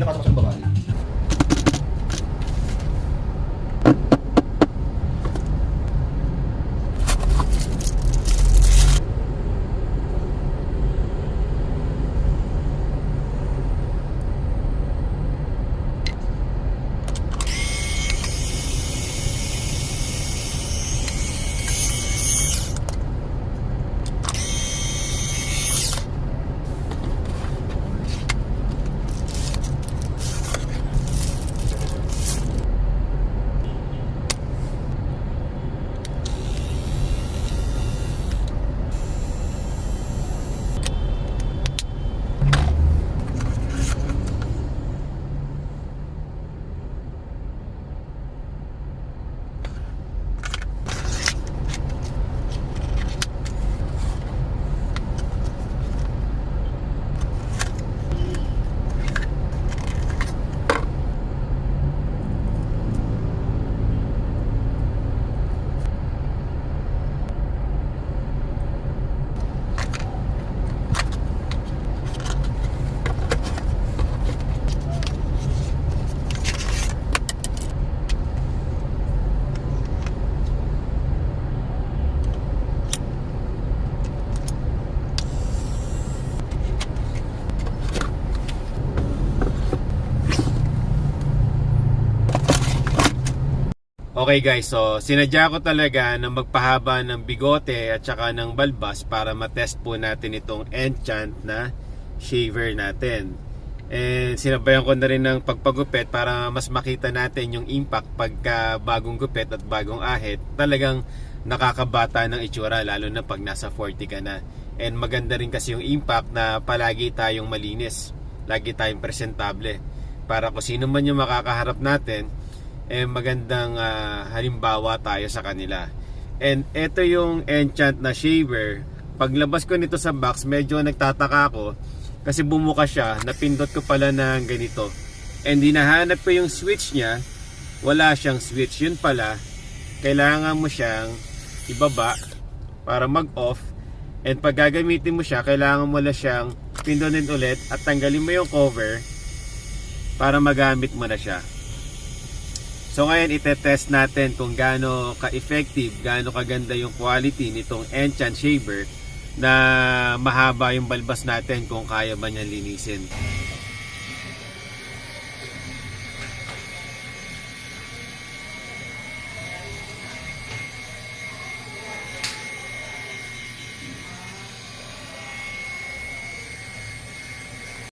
pinakasok sa Okay guys, so sinadya ko talaga na magpahaba ng bigote at saka ng balbas para matest po natin itong enchant na shaver natin. And sinabayan ko na rin ng pagpagupit para mas makita natin yung impact pagka bagong gupit at bagong ahit. Talagang nakakabata ng itsura lalo na pag nasa 40 ka na. And maganda rin kasi yung impact na palagi tayong malinis. Lagi tayong presentable. Para kung sino man yung makakaharap natin, eh magandang ah, halimbawa tayo sa kanila. And ito yung enchant na shaver. Paglabas ko nito sa box, medyo nagtataka ako kasi bumuka siya, napindot ko pala ng ganito. And hinahanap ko yung switch niya, wala siyang switch. Yun pala, kailangan mo siyang ibaba para mag-off. And pag gagamitin mo siya, kailangan mo lang siyang pindutin ulit at tanggalin mo yung cover para magamit mo na siya. So ngayon itetest natin kung gaano ka-effective, gaano kaganda yung quality nitong Enchant Shaver na mahaba yung balbas natin kung kaya ba niya linisin.